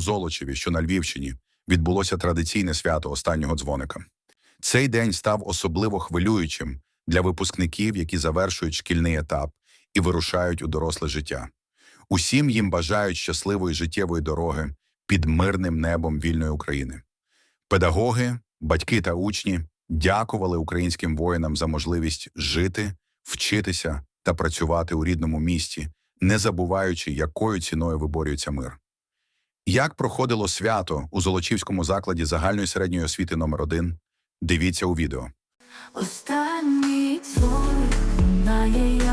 Золочеві, що на Львівщині, відбулося традиційне свято останнього дзвоника. Цей день став особливо хвилюючим для випускників, які завершують шкільний етап і вирушають у доросле життя. Усім їм бажають щасливої життєвої дороги під мирним небом вільної України. Педагоги, батьки та учні дякували українським воїнам за можливість жити, вчитися та працювати у рідному місті, не забуваючи, якою ціною виборюється мир. Як проходило свято у Золочівському закладі загальної середньої освіти номер 1 Дивіться у відео. Останній лунає